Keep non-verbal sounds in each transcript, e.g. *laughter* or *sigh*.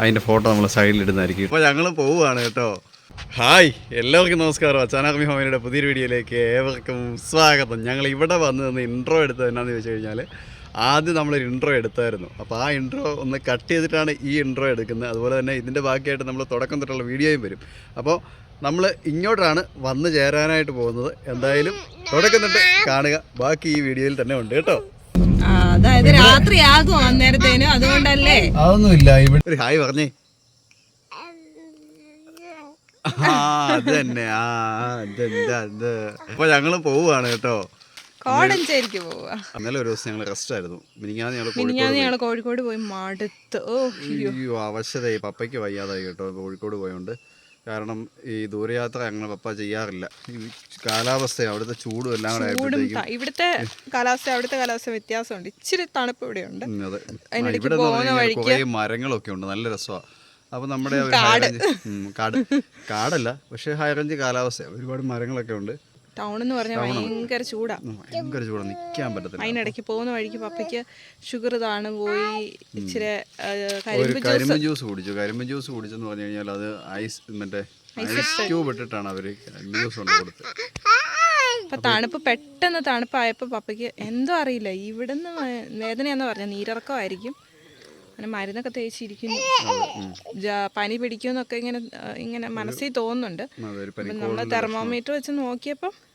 അതിന്റെ ഫോട്ടോ നമ്മൾ സൈഡിൽ ഇടുന്നതായിരിക്കും. അപ്പോൾ ഞങ്ങൾ പോവുകയാണ് കേട്ടോ. ഹായ് എല്ലാവർക്കും നമസ്കാരം. അച്ചാനാമി ഹോമിനിയുടെ പുതിയൊരു വീഡിയോയിലേക്ക് ഏവർക്കും സ്വാഗതം. ഞങ്ങൾ ഇവിടെ വന്ന് നിന്ന് ഇൻട്രോ എടുത്തത് എന്നാന്ന് ചോദിച്ചു കഴിഞ്ഞാൽ ആദ്യം നമ്മളൊരു ഇൻട്രോ എടുത്തായിരുന്നു. അപ്പോൾ ആ ഇൻട്രോ ഒന്ന് കട്ട് ചെയ്തിട്ടാണ് ഈ ഇൻട്രോ എടുക്കുന്നത്. അതുപോലെ തന്നെ ഇതിന്റെ ബാക്കിയായിട്ട് നമ്മൾ തുടക്കം തൊട്ടുള്ള വീഡിയോയും വരും. അപ്പോൾ നമ്മൾ ഇങ്ങോട്ടാണ് വന്ന് ചേരാനായിട്ട് പോകുന്നത്. എന്തായാലും തുടക്കം തൊട്ട് കാണുക. ബാക്കി ഈ വീഡിയോയിൽ തന്നെ ഉണ്ട് കേട്ടോ. അതായത് രാത്രിയാകും അന്നേരത്തേനും. അതുകൊണ്ടല്ലേ? അതൊന്നുമില്ല ഇവിടെ ഒരു ഹായ് പറഞ്ഞേ. ആ അത് തന്നെ ആ അത് എന്താ അത്. അപ്പൊ ഞങ്ങൾ പോവാണ് കേട്ടോ. കോടഞ്ചേരിക്ക് പോവാ ഇന്നലെ ഒരു ദിവസം ഞങ്ങൾ റെസ്റ്റ് ആയിരുന്നു. മിനിഞ്ഞാന്ന് ഞങ്ങൾ മിനിഞ്ഞാന്ന് ഞങ്ങൾ കോഴിക്കോട് പോയി മടുത്ത്. ഓ അയ്യോ അവശതയായി. പപ്പയ്ക്ക് വയ്യാതായി കേട്ടോ. കോഴിക്കോട് പോയോണ്ട്. കാരണം ഈ ദൂരയാത്ര അങ്ങനെ പപ്പ ചെയ്യാറില്ല. ഈ കാലാവസ്ഥ അവിടുത്തെ ചൂടും എല്ലാം കൂടെ ചൂടും ആയപ്പോഴത്തേക്കും ത- ഇവിടുത്തെ കാലാവസ്ഥ അവിടുത്തെ കാലാവസ്ഥ വ്യത്യാസമുണ്ട്. ഇച്ചിരി തണുപ്പ് ഇവിടെ ഉണ്ട് അതെ. ഇവിടെ കുറേ മരങ്ങളൊക്കെ ഉണ്ട്. നല്ല രസമാണ് അപ്പൊ നമ്മുടെ ഒരു കാട്. കാടല്ല പക്ഷെ ഹൈറേഞ്ച് കാലാവസ്ഥയാണ് കാലാവസ്ഥ ഒരുപാട് മരങ്ങളൊക്കെ ഉണ്ട്. ടൗൺ എന്ന് പറഞ്ഞാൽ ഭയങ്കര ചൂടാ. ഭയങ്കര ചൂടാ. നിൽക്കാൻ പറ്റത്തില്ല. അതിനിടയ്ക്ക് പോകുന്ന വഴിക്ക് പപ്പയ്ക്ക് ഷുഗർ താണു പോയി ഇച്ചിരി കരിമ്പ് ജ്യൂസ് കുടിച്ചു. കരിമ്പ് ജ്യൂസ് കുടിച്ചെന്ന് പറഞ്ഞു കഴിഞ്ഞാൽ അത് ഐസ് മറ്റേ ഐസ് ക്യൂബ് ഇട്ടിട്ടാണ് അവർ ജ്യൂസ് കൊണ്ട് കൊടുത്തത്. അപ്പൊ തണുപ്പ് പെട്ടെന്ന് തണുപ്പായപ്പോ പപ്പയ്ക്ക് എന്തോ അറിയില്ല. ഇവിടുന്ന് വേദനയെന്ന് പറഞ്ഞ നീരിറക്കമായിരിക്കും. അങ്ങനെ മരുന്നൊക്കെ തേച്ചിരിക്കുന്നു. പനി പിടിക്കുമെന്നൊക്കെ ഇങ്ങനെ ഇങ്ങനെ മനസ്സിൽ തോന്നുന്നുണ്ട്. നമ്മൾ തെർമോമീറ്റർ വെച്ച് നോക്കിയപ്പോൾ പനി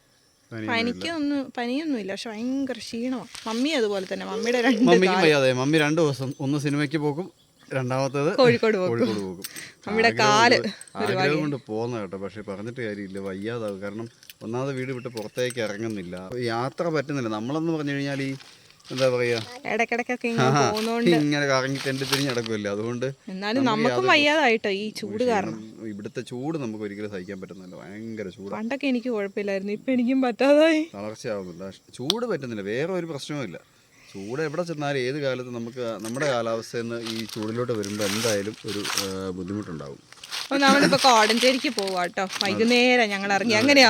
പനിക്കൊന്നും പനിയൊന്നുമില്ല. പക്ഷെ ഭയങ്കര ക്ഷീണമാണ് മമ്മി അതുപോലെ തന്നെ. മമ്മിയുടെ രണ്ട് മമ്മിക്ക് വയ്യാതെ മമ്മി രണ്ട് ദിവസം ഒന്ന് സിനിമയ്ക്ക് പോകും രണ്ടാമത്തേത് കോഴിക്കോട് കോഴിക്കോട് പോകും. നമ്മുടെ കാൽ ആഗ്രഹം കൊണ്ട് പോകുന്ന കേട്ടോ. പക്ഷെ പറഞ്ഞിട്ട് കാര്യമില്ല. വയ്യാതാവും. കാരണം ഒന്നാമത് വീട് വിട്ട് പുറത്തേക്ക് ഇറങ്ങുന്നില്ല. യാത്ര പറ്റുന്നില്ല. നമ്മളെന്ന് പറഞ്ഞു കഴിഞ്ഞാൽ ഈ എന്താ പറയാ? ഇടയ്ക്കിടയ്ക്കൊക്കെ ഇങ്ങനെ കറങ്ങി തെണ്ടി തിരിഞ്ഞ് നടക്കുമല്ലേ അതുകൊണ്ട് എന്നാലും നമുക്കും വയ്യാതായിട്ടോ ഈ ചൂട് കാരണം. ഇവിടുത്തെ ചൂട് നമുക്ക് ഒരിക്കലും സഹിക്കാൻ പറ്റുന്നില്ല. ഭയങ്കര ചൂട്. പണ്ടൊക്കെ എനിക്ക് കുഴപ്പമില്ലായിരുന്നു ഇപ്പൊ എനിക്കും പറ്റാതായി. തളർച്ചയാവുന്നില്ല ചൂട് പറ്റുന്നില്ല. വേറെ ഒരു പ്രശ്നവുമില്ല ചൂട് എവിടെ ചെന്നാലും ഏത് കാലത്ത് നമുക്ക് നമ്മുടെ കാലാവസ്ഥയിൽ നിന്ന് ഈ ചൂടിലോട്ട് വരുമ്പോൾ എന്തായാലും ഒരു ആ, ബുദ്ധിമുട്ടുണ്ടാവും അപ്പൊ നമ്മളിപ്പോ കോടഞ്ചേരിക്ക് പോവാ കേട്ടോ വൈകുന്നേരം ഞങ്ങൾ ഇറങ്ങി. അങ്ങനെ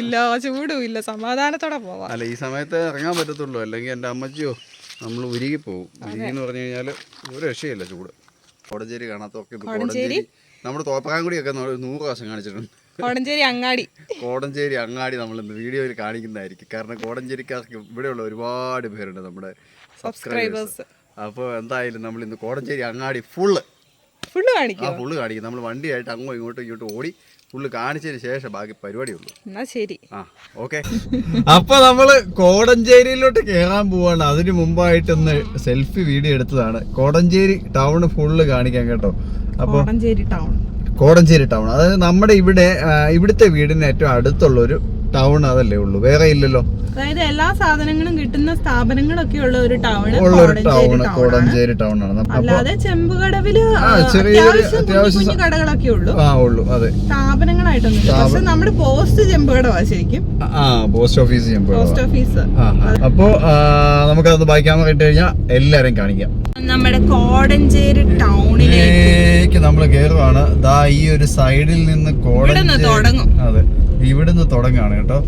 ഇല്ല ചൂടും ഇല്ല സമാധാനത്തോടെ പോവാ. അല്ല ഈ സമയത്ത് ഇറങ്ങാൻ പറ്റത്തുള്ളൂ. അല്ലെങ്കിൽ എന്റെ അമ്മച്ചിയോ നമ്മൾ ഉരുകി പോകും ഉരുകി എന്ന് പറഞ്ഞു കഴിഞ്ഞാൽ ഒരു രക്ഷയില്ല ചൂട്. കോടഞ്ചേരി കാണാത്തൊക്കെ കോടഞ്ചേരി? നമ്മുടെ തോപ്രാങ്കുടിയൊക്കെ ഒക്കെ നൂറ് പ്രാവശ്യം കാണിച്ചിട്ടുണ്ട്. കോടഞ്ചേരി അങ്ങാടി. കോടഞ്ചേരി അങ്ങാടി നമ്മൾ ഇന്ന് വീഡിയോയിൽ കാണിക്കുന്നതായിരിക്കും. കാരണം കോടഞ്ചേരിക്കാർക്ക് ഇവിടെയുള്ള ഒരുപാട് പേരുണ്ട് നമ്മുടെ സബ്സ്ക്രൈബേഴ്സ് അപ്പോൾ എന്തായാലും നമ്മൾ ഇന്ന് കോടഞ്ചേരി അങ്ങാടി ഫുള്ള് ഫുള്ള് ആ കാണിക്കും ഫുള്ള് കാണിക്കും. നമ്മൾ വണ്ടിയായിട്ട് അങ്ങോട്ടും ഇങ്ങോട്ടും ഇങ്ങോട്ടും ഓടി ഫുള്ള് കാണിച്ചതിന് ശേഷം ബാക്കി പരിപാടി ഉള്ളൂ എന്നാ ശരി. ആ ഓക്കെ. അപ്പൊ നമ്മൾ കോടഞ്ചേരിയിലോട്ട് കേറാൻ പോവാണ്. അതിനു അതിന് മുമ്പായിട്ടൊന്ന് സെൽഫി വീഡിയോ എടുത്തതാണ്. കോടഞ്ചേരി ടൗൺ ഫുള്ള് കാണിക്കാൻ കേട്ടോ. അപ്പൊ കോടഞ്ചേരി ടൗൺ. കോടഞ്ചേരി ടൗൺ. അതായത് നമ്മുടെ ഇവിടെ ആ, ഇവിടുത്തെ വീടിന് ഏറ്റവും അടുത്തുള്ള ഒരു ടൗൺ അതല്ലേ ഉള്ളൂ. വേറെ ഇല്ലല്ലോ. അതായത് എല്ലാ സാധനങ്ങളും കിട്ടുന്ന സ്ഥാപനങ്ങളൊക്കെ ഉള്ള ഒരു ടൗൺ ഉള്ള ഒരു ടൗൺ കോടഞ്ചേരി ടൗൺ ആണ്. അല്ലാതെ ചെമ്പുകടവിൽ ചെറിയൊരു അത്യാവശ്യം കടകളൊക്കെ ഉള്ളൂ. ആ ഉള്ളൂ. അതെ. സ്ഥാപനങ്ങളായിട്ടൊന്നും പക്ഷെ നമ്മുടെ പോസ്റ്റ് ചെമ്പുകടവാ ശരിക്കും. ആ പോസ്റ്റ് ഓഫീസ് ചെയ്യുമ്പോൾ പോസ്റ്റ് ഓഫീസ്. അപ്പോ നമുക്കത് ബൈക്ക് ക്യാമറ ഇട്ട് കഴിഞ്ഞാൽ എല്ലാരെയും കാണിക്കാം. നമ്മുടെ കോടഞ്ചേരി ടൗണിലേക്ക്. നമ്മൾ കേറുവാണ്. ദാ ഈ ഒരു സൈഡിൽ നിന്ന് കോടഞ്ചേരി തുടങ്ങും. അതെ. ഇവിടുന്ന് തുടങ്ങുകയാണ് കേട്ടോ.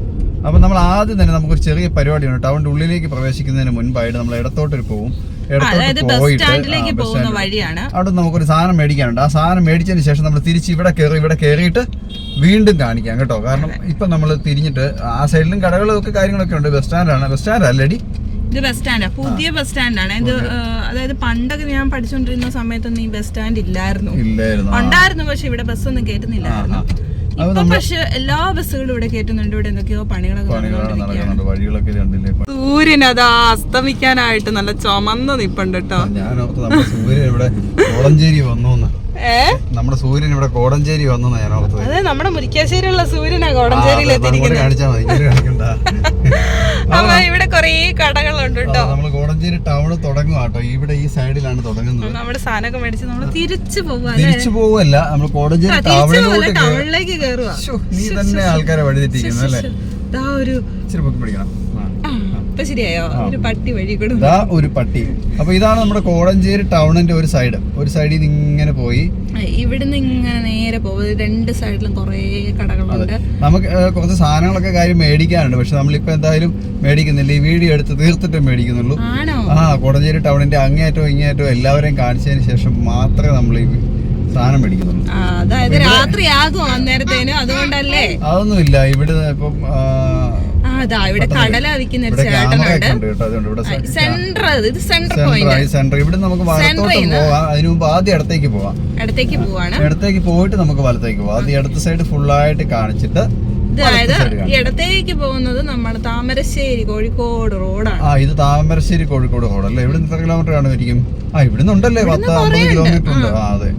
അപ്പം നമ്മൾ ആദ്യം തന്നെ നമുക്കൊരു ചെറിയ പരിപാടിയാണ് ടൗണിന്റെ ഉള്ളിലേക്ക് പ്രവേശിക്കുന്നതിന് മുൻപായിട്ട് നമ്മൾ ഇടത്തോട്ട് പോകും അതായത് ഇടത്തോട്ട് ബസ് പോയിട്ട് അവിടെ നമുക്കൊരു സാധനം മേടിക്കാനുണ്ട്. ആ സാധനം മേടിച്ചതിന് ശേഷം നമ്മൾ തിരിച്ച് ഇവിടെ കയറി ഇവിടെ കയറിയിട്ട് വീണ്ടും കാണിക്കാം കേട്ടോ. കാരണം ഇപ്പൊ നമ്മൾ തിരിഞ്ഞിട്ട് ആ സൈഡിലും കടകളും ഒക്കെ കാര്യങ്ങളൊക്കെ ഉണ്ട്. ബസ് സ്റ്റാൻഡാണ്. ബസ് സ്റ്റാൻഡ് അല്ലടി ഇത് ബസ് സ്റ്റാൻഡാണ് പുതിയ ബസ് സ്റ്റാൻഡാണ്. ഇത് അതായത് പണ്ടൊക്കെ ഞാൻ പഠിച്ചുകൊണ്ടിരുന്ന സമയത്തൊന്നും ഈ ബസ് സ്റ്റാൻഡ് ഇല്ലായിരുന്നു. ഉണ്ടായിരുന്നു പക്ഷെ ഇവിടെ ബസ്സൊന്നും കയറ്റുന്നില്ലായിരുന്നു ഇപ്പൊ പക്ഷെ എല്ലാ ബസ്സുകളും ഇവിടെ കയറ്റുന്നുണ്ട് ഇവിടെ എന്തൊക്കെയോ പണികളൊക്കെ വഴികളൊക്കെ രണ്ടില്ലേ സൂര്യൻ അതാ അസ്തമിക്കാനായിട്ട് നല്ല ചുമന്ന് നിപ്പുണ്ട് കേട്ടോ ഞാൻ സൂര്യൻ ഇവിടെ കോടഞ്ചേരി വന്നു നമ്മുടെ സൂര്യൻ ഇവിടെ കോടഞ്ചേരി വന്നു ഞാൻ ഓർത്തത് അതെ നമ്മുടെ മുരിക്കാശ്ശേരിയുള്ള സൂര്യനാ കോടഞ്ചേരിയിൽ എത്തിയിരിക്കുന്നത് കാണിച്ചാ മതി കാണിക്കണ്ട. *laughs* കൊറേ കടകളുണ്ട് കേട്ടോ. നമ്മൾ കോടഞ്ചേരി ടൗൺ തുടങ്ങുക കേട്ടോ. ഇവിടെ ഈ സൈഡിലാണ് തുടങ്ങുന്നത്. നമ്മുടെ സാധനമൊക്കെ മേടിച്ച് നമ്മൾ തിരിച്ചു പോവാ തിരിച്ചു പോവല്ല. നമ്മൾ കോടഞ്ചേരി ടൗണിലോട്ട് ടൗണിലേക്ക് കയറുക നീ തന്നെ ആൾക്കാരെ വഴിതെറ്റിക്കുന്നു അല്ലേ? ഒരു ഇച്ചിരി പൊക്കി പിടിക്കണം. ഇപ്പൊ ശരിയായോ? ഒരു പട്ടി വഴി കൂടെ. ഇതാ ഒരു പട്ടി. അപ്പൊ ഇതാണ് നമ്മുടെ കോടഞ്ചേരി ടൗണിന്റെ ഒരു സൈഡ് ഒരു സൈഡിൽ നിന്ന് ഇങ്ങനെ പോയി. ഇവിടുന്ന് ഇങ്ങനെ നേരെ പോകും രണ്ട് സൈഡിലും കുറേ കടകളുണ്ട്. നമുക്ക് കുറച്ച് സാധനങ്ങളൊക്കെ കാര്യം മേടിക്കാനുണ്ട്. പക്ഷെ നമ്മളിപ്പോ എന്തായാലും മേടിക്കുന്നില്ല. ഈ വീഡിയോ എടുത്ത് തീർത്തിട്ട് മേടിക്കുന്നുള്ളൂ. ആ കോടഞ്ചേരി ടൗണിന്റെ അങ്ങേയറ്റവും ഇങ്ങേയറ്റവും എല്ലാവരെയും കാണിച്ചതിന് ശേഷം മാത്രമേ നമ്മൾ ഈ സാധനം മേടിക്കുന്നുള്ളൂ. അതായത് രാത്രിയാകും അന്നേരത്തേനും. അതുകൊണ്ടല്ലേ? അതൊന്നുമില്ല. ഇവിടെ ഇപ്പം അതാ ഇവിടെ കടല വിൽക്കുന്ന ഒരു ചേട്ടനുണ്ട്. സെന്റർ ഇത് സെന്റർ സെന്റർ പോയിന്റ് സെന്റർ ഇവിടെ നമുക്ക് അതിനു മുമ്പ് ആദ്യം ഇടത്തേക്ക് പോവാം. ഇടത്തേക്ക് പോവാണ്. ഇടത്തേക്ക് പോയിട്ട് നമുക്ക് വലത്തേക്ക് പോവാം. ആദ്യം ഇടത്ത് സൈഡ് ഫുള്ളായിട്ട് കാണിച്ചിട്ട് അതായത് side ഈ ഇടത്തേക്ക് പോകുന്നത് നമ്മുടെ താമരശ്ശേരി കോഴിക്കോട് റോഡാണ് ആ ഇത് താമരശ്ശേരി കോഴിക്കോട് റോഡ് അല്ലേ? ഇവിടെ എത്ര കിലോമീറ്റർ കാണുമായിരിക്കും ആ ഇവിടുന്ന് ഉണ്ടല്ലേ പത്ത് അമ്പത് കിലോമീറ്റർ ഉണ്ട്. ആ അതെ.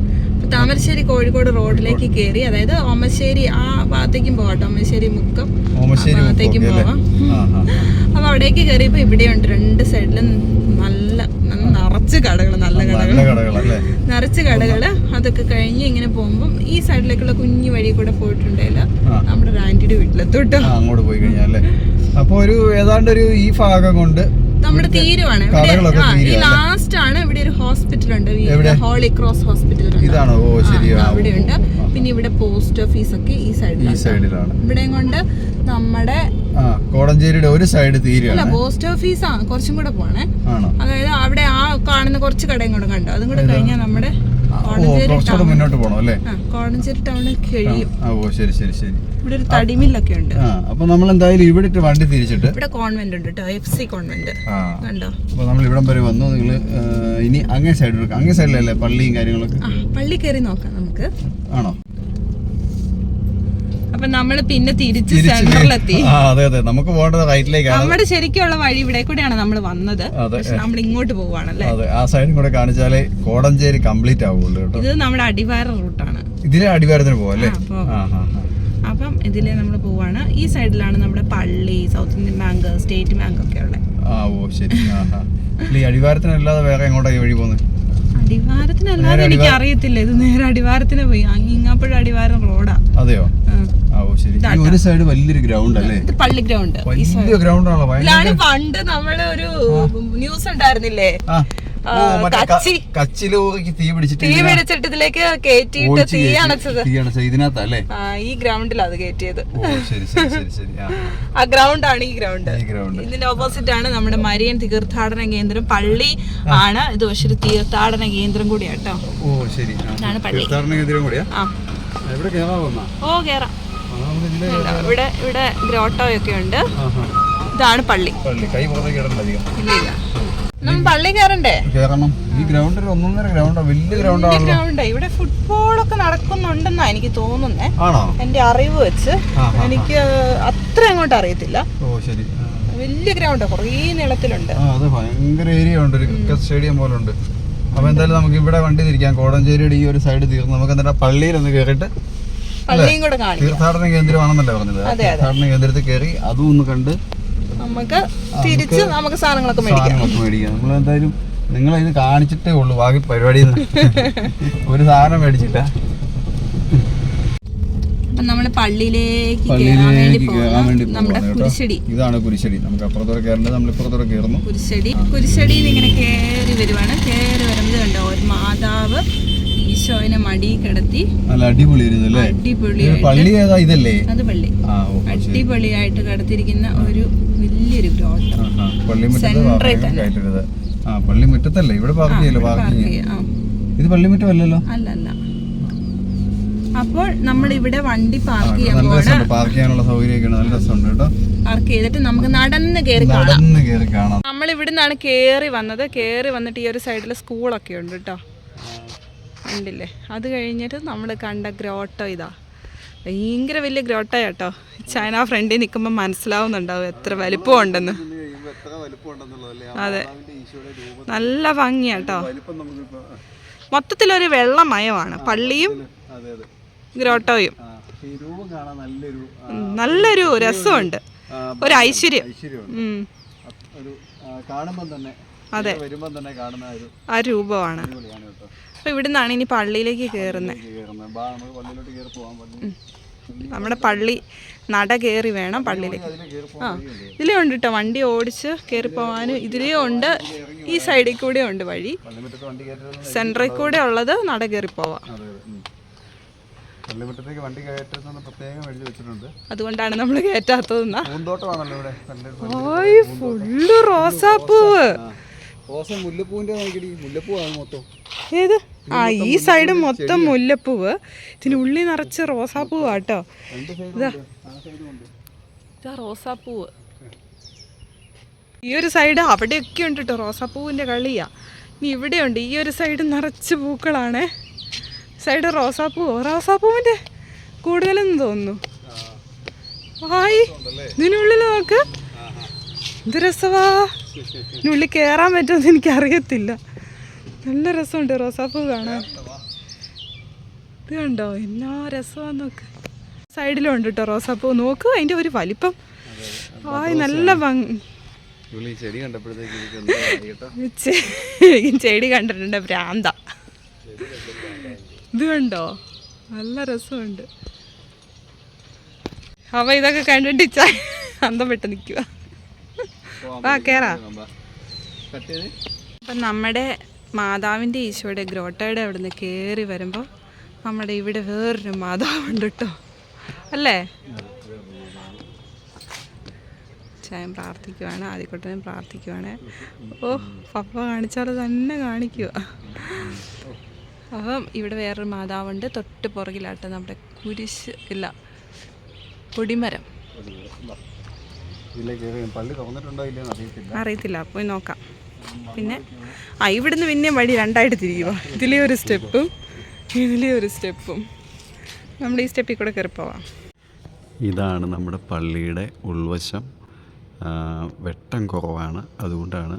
താമരശ്ശേരി കോഴിക്കോട് റോഡിലേക്ക് കയറി അതായത് ഓമശ്ശേരി ആ ഭാഗത്തേക്കും പോകട്ടെ ഓമശ്ശേരി മുക്കം. ഭാഗത്തേക്കും പോവാം. അപ്പൊ അവിടേക്ക് കയറിയപ്പോ ഇവിടെയുണ്ട് രണ്ട് സൈഡിലും നല്ല നിറച്ച് കടകൾ നല്ല കടകൾ നിറച്ച് കടകൾ. അതൊക്കെ കഴിഞ്ഞ് ഇങ്ങനെ പോകുമ്പോൾ ഈ സൈഡിലേക്കുള്ള കുഞ്ഞു വഴി കൂടെ പോയിട്ടുണ്ടെങ്കിൽ ആ. നമ്മുടെ ആന്റിയുടെ വീട്ടിലെത്തും കേട്ടോ. അങ്ങോട്ട് പോയി കഴിഞ്ഞാൽ അപ്പൊ ഒരു ഏതാണ്ട് ഒരു ഈ ഭാഗം കൊണ്ട് നമ്മുടെ തീരുവാണ്. ഈ ലാസ്റ്റ് ആണ് ഇവിടെ ഒരു ഹോസ്പിറ്റൽ ഉണ്ട്? ഹോളി ക്രോസ് ഹോസ്പിറ്റൽ ഇതാണോ? ഓ ശരിയാ. അവിടെ ഉണ്ട് പിന്നെ ഇവിടെ പോസ്റ്റ് ഓഫീസ് ഒക്കെ ഈ ഈ സൈഡിലാണ് ഇവിടെ കൊണ്ട് നമ്മുടെ കോടഞ്ചേരിയുടെ ഒരു സൈഡ് തീരുകയാണ് പോസ്റ്റ് ഓഫീസ് കുറച്ചും കൂടെ പോണേ. അതായത് അവിടെ ആ കാണുന്ന കുറച്ച് കടയും കൂടെ കണ്ടോ? അതും കൂടെ കഴിഞ്ഞാൽ നമ്മുടെ കുറച്ചുകൂടെ മുന്നോട്ട് പോകണം അല്ലേ? ആ ടൗണിൽ കഴിയും. ഓ ശരി ശരി ശരി. ഇവിടെ ഒരു തടിമില്ലൊക്കെ ഉണ്ട്. അപ്പൊ നമ്മൾ എന്തായാലും ഇവിടെ വണ്ടി തിരിച്ചിട്ട് ഇവിടെ കോൺവെന്റ് ഉണ്ട് കേട്ടോ എഫ് സി കോൺവെന്റ്. കണ്ടോ? അപ്പൊ നമ്മൾ ഇവിടം വരെ വന്നു. നിങ്ങൾ ഇനി അങ്ങേ സൈഡിൽ അങ്ങേ സൈഡിലല്ലേ പള്ളിയും കാര്യങ്ങളൊക്കെ? പള്ളി കയറി നോക്കാം നമുക്ക്. ആണോ? അപ്പൊ നമ്മൾ പിന്നെ തിരിച്ച് സെന്ററിലെത്തി അതെ അതെ. നമുക്ക് പോകേണ്ടത് റൈറ്റിലേക്കാണ് നമ്മുടെ ശരിക്കുള്ള വഴി ഇവിടെ കൂടെയാണ് നമ്മൾ വന്നത്. പക്ഷെ നമ്മൾ ഇങ്ങോട്ട് പോവാണല്ലേ അതെ ആ സൈഡും കൂടെ കാണിച്ചാലേ കോടഞ്ചേരി കംപ്ലീറ്റ് ആവുള്ളൂ കേട്ടോ. ഇത് നമ്മുടെ അടിവാര റൂട്ടാണ് ഇതിലെ അടിവാരത്തിന് പോവല്ലേ. അപ്പം ഇതിലെ നമ്മൾ പോവാണ്. ഈ സൈഡിലാണ് നമ്മുടെ പള്ളി South Indian Bank State Bank ഒക്കെ ഉള്ളത് ആ ഓ ശരി. ഈ അടിവാരത്തിനല്ലാതെ വേറെ എങ്ങോട്ടാ ഈ വഴി പോകുന്നത് അടിവാരത്തിനല്ലാതെ എനിക്ക് അറിയത്തില്ല ഇത് നേരെ അടിവാരത്തിന് പോയി. അങ്ങിങ്ങപ്പോഴും അടിവാരം റോഡാ അതെയോ? ഒരു സൈഡ് വലിയൊരു ഗ്രൗണ്ട് അല്ലേ? ഇത് പള്ളി ഗ്രൗണ്ട് വലിയ ഗ്രൗണ്ട് ആണോ ഇതിലാണ് പണ്ട് നമ്മൾ ഒരു ന്യൂസ് ഉണ്ടായിരുന്നില്ലേ? ആ. ആ, ഓ മറ്റേ ക- കച്ചി. കച്ചിലോറിക്ക് തീ പിടിച്ചിട്ട് തീ പിടിച്ചിട്ട് ഇതിലേക്ക് കേറ്റിയിട്ട് തീ. അണച്ചത്. തീ അണച്ചത് ഇതിനകത്തല്ലേ? ഈ ഗ്രൗണ്ടിലാണ് അത് കേറ്റിയത്. ആ. ഗ്രൗണ്ട് ആണ് ഈ ഗ്രൗണ്ട് ഇതിന്റെ ഓപ്പോസിറ്റ് ആണ് നമ്മുടെ മരിയൻ തീർത്ഥാടന കേന്ദ്രം. പള്ളി ആണ്. ഇത് പക്ഷെ ഒരു തീർത്ഥാടന കേന്ദ്രം കൂടിയാട്ടോ. ഓ ശരി. തീർത്ഥാടന കേന്ദ്രം കൂടിയാ? ഓ കേറാം? ഇവിടെ ഇവിടെ ഗ്രോട്ടോയൊക്കെ ഉണ്ട്. ഇതാണ് പള്ളി. പള്ളി. കൈ പുറത്തേക്ക് ഇടണ്ട അധികം. ഇല്ല ഇല്ല. നമ്മൾ പള്ളി കയറണ്ടേ കേറണം. ഈ ഗ്രൗണ്ട് ഒന്നൊന്നര ഗ്രൗണ്ടാ വലിയ ഗ്രൗണ്ട് ആണല്ലോ. ഗ്രൗണ്ട് ഇവിടെ ഫുട്ബോളൊക്കെ നടക്കുന്നുണ്ടെന്നാ എനിക്ക് തോന്നുന്നേ. ആണോ? എന്റെ അറിവ് വെച്ച്. എനിക്ക് അത്ര അങ്ങോട്ട് അറിയത്തില്ല. ഓ ശരി. വലിയ ഗ്രൗണ്ട് കുറേ നീളത്തിലുണ്ട്. ആ അത് ഭയങ്കര ഏരിയ ഉണ്ട്. ഒരു ക്രിക്കറ്റ് സ്റ്റേഡിയം പോലെ ഉണ്ട് അപ്പൊ എന്തായാലും നമുക്ക് ഇവിടെ വണ്ടി തിരിക്കാം. കോടഞ്ചേരിയുടെ ഈ ഒരു സൈഡ് തീർന്നു. നമുക്ക് എന്നിട്ട് പള്ളിയിൽ ഒന്ന് കയറിയിട്ട് കാണിക്കാം. തീർത്ഥാടന കേന്ദ്രമാണെന്നല്ലേ പറഞ്ഞത്. തീർത്ഥാടന കേന്ദ്രത്തിൽ കയറി അതും ഒന്ന് കണ്ട് നമുക്ക് തിരിച്ച് നമുക്ക് സാധനങ്ങളൊക്കെ മേടിക്കാം. സാധനങ്ങളൊക്കെ മേടിക്കാം. നമ്മൾ എന്തായാലും നിങ്ങൾ ഇത് കാണിച്ചിട്ടേ ഉള്ളൂ. ബാക്കി പരിപാടി *laughs* ഒരു സാധനം മേടിച്ചില്ല. അപ്പൊ നമ്മൾ പള്ളിയിലേക്ക് നമ്മുടെ കുരിശടി. ഇതാണ് കുരിശടി. നമുക്ക് അപ്പുറത്തോടെ കയറേണ്ടത് നമ്മൾ ഇപ്പുറത്തോടെ കയറുന്നു കുരിശടി. കുരിശടിയിൽ ഇങ്ങനെ കയറി വരുവാണ്. കയറി വരുന്നത് കണ്ടോ? ഒരു മാതാവ് ഈശോയിനെ മടി കിടത്തി നല്ല അടിപൊളി ഒരു അടിപൊളി പള്ളി ഏതാ? ഇതല്ലേ? അത് പള്ളി. അടിപൊളിയായിട്ട് കിടത്തിരിക്കുന്ന ഒരു വലിയൊരു ഗ്രോട്ടം പാർക്കിംഗ് ആ പള്ളിമുറ്റത്തല്ലേ ഇവിടെ പാർക്ക് ചെയ്യല്ലോ പാർക്കിങ് ആ. ഇത് പള്ളിമുറ്റമല്ലല്ലോ അല്ല അല്ല അപ്പോൾ നമ്മൾ ഇവിടെ വണ്ടി പാർക്ക് ചെയ്യാൻ പാർക്ക് ചെയ്യാനുള്ള സൗകര്യമൊക്കെയാണ് നല്ല രസമുണ്ട് കേട്ടോ. പാർക്ക് ചെയ്തിട്ട് നമുക്ക് നടന്ന് കയറി കാണാം. നമ്മൾ ഇവിടെ നിന്നാണ് കയറി വന്നത്. കേറി വന്നിട്ട് ഈ ഒരു സൈഡിൽ സ്കൂളൊക്കെ ഉണ്ട് കേട്ടോ. ഉണ്ടല്ലേ? അത് കഴിഞ്ഞിട്ട് നമ്മൾ കണ്ട ഗ്രോട്ടോ ഇതാ. ഭയങ്കര വലിയ ഗ്രോട്ടോ കേട്ടോ. ചൈന ഫ്രണ്ടിൽ നിൽക്കുമ്പോൾ മനസ്സിലാവുന്നുണ്ടാവും എത്ര വലിപ്പം ഉണ്ടെന്ന് അതെ. നല്ല ഭംഗിയാട്ടോ മൊത്തത്തിലൊരു വെള്ളമയമാണ്. പള്ളിയും അതെ അതെ. ഗ്രോട്ടോയും നല്ലൊരു രസമുണ്ട്. ഒരു ഐശ്വര്യം. അതെ. ആ രൂപമാണ്. അപ്പൊ ഇവിടുന്നാണ് ഇനി പള്ളിയിലേക്ക് കയറുന്നത് പോകാം നമ്മുടെ പള്ളി നട കയറി വേണം പള്ളിയിലേക്ക്. ആ ഇതിലേ ഉണ്ട് കേട്ടോ വണ്ടി ഓടിച്ച് കയറി പോകാനും ഇതിലേ ഉണ്ട്. ഈ സൈഡിൽ കൂടെ ഉണ്ട് വഴി. സെൻട്രിൽ കൂടെ ഉള്ളത് നട കയറി പോവാം. പള്ളിമുറ്റത്തേക്ക് വണ്ടി കയറ്റുന്ന പ്രത്യേകം എഴുതി വെച്ചിട്ടുണ്ട്. അതുകൊണ്ടാണ് നമ്മൾ കയറ്റാത്തതെന്നാ. പൂന്തോട്ടമാണല്ലോ ഇവിടെ. ഓയ് ഫുള്ള് റോസാപ്പൂവ്. റോസ മുല്ലപ്പൂവാണ് മൊത്തം. ഏത്? ആ ഈ സൈഡ് മൊത്തം മുല്ലപ്പൂവ്. ഇതിന് ഉള്ളി നിറച്ച് റോസാപ്പൂവ് കേട്ടോ ഇതാ. ഇതാ റോസാപ്പൂവ്. ഈ ഒരു സൈഡ് അവിടെയൊക്കെ ഉണ്ട് കേട്ടോ റോസാപ്പൂവിന്റെ കളിയാ. ഇനി ഇവിടെയുണ്ട്. ഈ ഒരു സൈഡ് നിറച്ച് പൂക്കളാണ്. സൈഡ് റോസാപ്പൂവോ റോസാപ്പൂവിന്റെ കൂടുതലെന്ന് തോന്നുന്നു. ഹായ് ഇതിനുള്ളിൽ നോക്ക്. എന്ത് രസവാ. ഇതിനുള്ളിൽ കയറാൻ പറ്റുമെന്ന് എനിക്കറിയത്തില്ല. നല്ല രസമുണ്ട് റോസാപ്പൂ കാണാൻ. ഇത് കണ്ടോ? എന്നാ രസമാന്ന് നോക്ക്. സൈഡിലും ഉണ്ട് കേട്ടോ റോസാപ്പൂ. നോക്ക് അതിന്റെ ഒരു വലിപ്പം. ആയി നല്ല ഭംഗി. ചെടി കണ്ടപ്പോഴത്തേക്ക് ചെടി കണ്ടിട്ടുണ്ട് ഭ്രാന്ത. ഇത് കണ്ടോ നല്ല രസമുണ്ട്. അവ ഇതൊക്കെ കണ്ടിട്ട് ഇച്ച അന്തം പെട്ട് നിൽക്കുക വാ കേറാ. അപ്പം നമ്മുടെ മാതാവിന്റെ ഈശോയുടെ ഗ്രോട്ടയുടെ അവിടെ നിന്ന് കയറി വരുമ്പോൾ നമ്മുടെ ഇവിടെ വേറൊരു മാതാവുണ്ട് കേട്ടോ അല്ലേ? ചായം പ്രാർത്ഥിക്കുവാണ് ആദ്യക്കൂട്ടനും പ്രാർത്ഥിക്കുവാണ്. ഓ പപ്പ കാണിച്ചാൽ തന്നെ കാണിക്കുക അപ്പം ഇവിടെ വേറൊരു മാതാവുണ്ട്. തൊട്ട് പുറകിലാട്ട് നമ്മുടെ കുരിശ് ഇല്ല പൊടിമരം. അറിയത്തില്ല. പോയി നോക്കാം. പിന്നെ ആ ഇവിടുന്ന് പിന്നെ വഴി രണ്ടായിട്ട് തിരിക്കുക ഇതിലേ ഒരു സ്റ്റെപ്പും ഇതിലേ ഒരു സ്റ്റെപ്പും. നമ്മൾ ഈ സ്റ്റെപ്പിൽ കൂടെ കയറി പോവാം. ഇതാണ് നമ്മുടെ പള്ളിയുടെ ഉൾവശം. വെട്ടം കുറവാണ്. അതുകൊണ്ടാണ്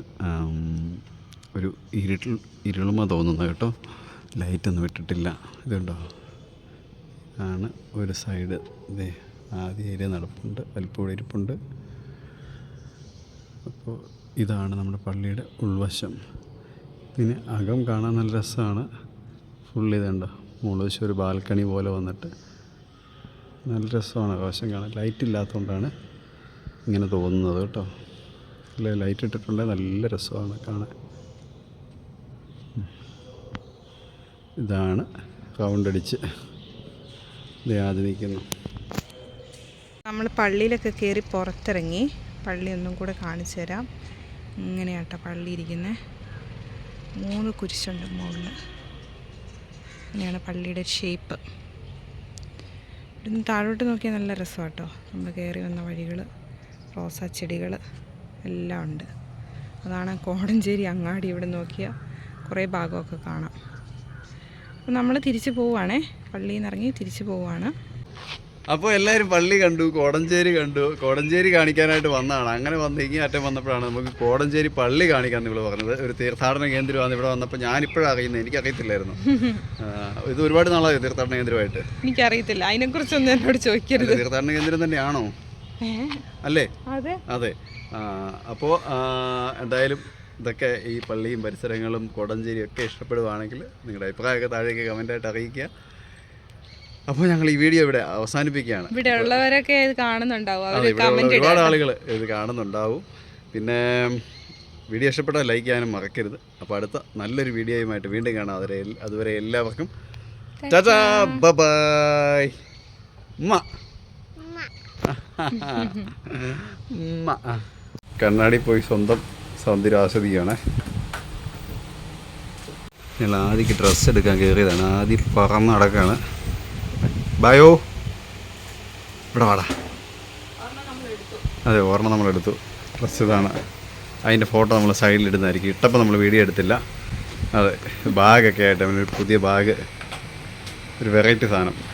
ഒരു ഇരുട്ടിൽ ഇരുളുമ തോന്നുന്നത് കേട്ടോ. ലൈറ്റൊന്നും ഇട്ടിട്ടില്ല. ഇതുണ്ടോ? ആണ് ഒരു സൈഡ്. ഇതേ ആദ്യ ഏരിയ നടപ്പുണ്ട്. അല്പൂടെ ഇരിപ്പുണ്ട്. അപ്പോൾ ഇതാണ് നമ്മുടെ പള്ളിയുടെ ഉൾവശം. പിന്നെ അകം കാണാൻ നല്ല രസമാണ്. ഫുള്ള് ഇതുണ്ട് മുളവശം ഒരു ബാൽക്കണി പോലെ വന്നിട്ട്. നല്ല രസമാണ് ആകാശം കാണാൻ. ലൈറ്റ് ഇല്ലാത്തതുകൊണ്ടാണ് ഇങ്ങനെ തോന്നുന്നത് കേട്ടോ. അല്ലേ? ലൈറ്റ് ഇട്ടിട്ടുണ്ടെങ്കിൽ നല്ല രസമാണ് കാണാൻ ഉം. ഇതാണ് റൗണ്ട് അടിച്ച്. ആദ്യം നിൽക്കുന്നു. നമ്മൾ പള്ളിയിലൊക്കെ കയറി പുറത്തിറങ്ങി പള്ളി ഒന്നും കൂടെ കാണിച്ചു തരാം. ഇങ്ങനെയാട്ടോ പള്ളി ഇരിക്കുന്നത് മൂന്ന് കുരിശുണ്ട് മുകളിൽ ഇങ്ങനെയാണ് പള്ളിയുടെ ഷേപ്പ് ഇവിടുന്ന് താഴോട്ട് നോക്കിയാൽ നല്ല രസമാണ് കേട്ടോ നമ്മൾ കയറി വന്ന വഴികൾ റോസാ ചെടികൾ എല്ലാം ഉണ്ട്. അതാണ് കോടഞ്ചേരി അങ്ങാടി ഇവിടെ നോക്കിയാൽ കുറേ ഭാഗമൊക്കെ കാണാം. അപ്പോൾ നമ്മൾ തിരിച്ചു പോവുകയാണേ പള്ളിയിൽ നിന്ന് ഇറങ്ങി തിരിച്ച് പോവുകയാണ് അപ്പോൾ എല്ലാവരും പള്ളി കണ്ടു കോടഞ്ചേരി കണ്ടു. കോടഞ്ചേരി കാണിക്കാനായിട്ട് വന്നതാണ്. അങ്ങനെ വന്ന് ഇങ്ങനെ അറ്റം വന്നപ്പോഴാണ് നമുക്ക് കോടഞ്ചേരി പള്ളി കാണിക്കാമെന്ന് ഇവിടെ പറഞ്ഞത്. ഒരു തീർത്ഥാടന കേന്ദ്രമാണ് ഇവിടെ വന്നപ്പോൾ ഞാനിപ്പോഴാണ് അറിയുന്നത് എനിക്ക് അറിയത്തില്ലായിരുന്നു ഇത് ഒരുപാട് നാളായി തീർത്ഥാടന കേന്ദ്രമായിട്ട്? എനിക്കറിയത്തില്ല. അതിനെക്കുറിച്ചൊന്നും എന്നോട് ചോദിക്കരുത്. തീർത്ഥാടന കേന്ദ്രം തന്നെയാണോ? അല്ലേ? അതെ. അതെ. അപ്പോൾ എന്തായാലും ഇതൊക്കെ ഈ പള്ളിയും പരിസരങ്ങളും കൊടഞ്ചേരിയും ഒക്കെ ഇഷ്ടപ്പെടുവാണെങ്കിൽ നിങ്ങളുടെ അഭിപ്രായമൊക്കെ താഴേക്ക് കമന്റായിട്ട് അറിയിക്കുക. അപ്പോൾ ഞങ്ങൾ ഈ വീഡിയോ ഇവിടെ അവസാനിപ്പിക്കുകയാണ്. ഇവിടെ ഉള്ളവരൊക്കെ ഇത് കാണുന്നുണ്ടാവും. ഒരുപാട് ആളുകൾ ഇത് കാണുന്നുണ്ടാവും. പിന്നെ വീഡിയോ ഇഷ്ടപ്പെട്ടാൽ ലൈക്ക് ചെയ്യാനും മറക്കരുത്. അപ്പോൾ അടുത്ത നല്ലൊരു വീഡിയോയുമായിട്ട് വീണ്ടും കാണാം. അതുവരെ അതുവരെ എല്ലാവർക്കും ടാറ്റാ ബൈ ഉമ്മ. ഉമ്മ. കണ്ണാടി പോയി സ്വന്തം സൗന്ദര്യം ആസ്വദിക്കുകയാണേ ഞങ്ങൾ ആദ്യക്ക് ഡ്രസ്സ് എടുക്കാൻ കയറിയതാണ്. ആദ്യം പറന്ന് നടക്കുകയാണ്. ബയോ? ഇവിടെ വാടാ. അതെ ഓർമ്മ നമ്മളെടുത്തു ഡ്രസ്സ് ഇതാണ്. അതിന്റെ ഫോട്ടോ നമ്മൾ സൈഡിലിടുന്നതായിരിക്കും ഇട്ടപ്പോൾ നമ്മൾ വീഡിയോ എടുത്തില്ല. അതെ ബാഗൊക്കെ ആയിട്ട്. അവനൊരു പുതിയ ബാഗ്. ഒരു വെറൈറ്റി സാധനം.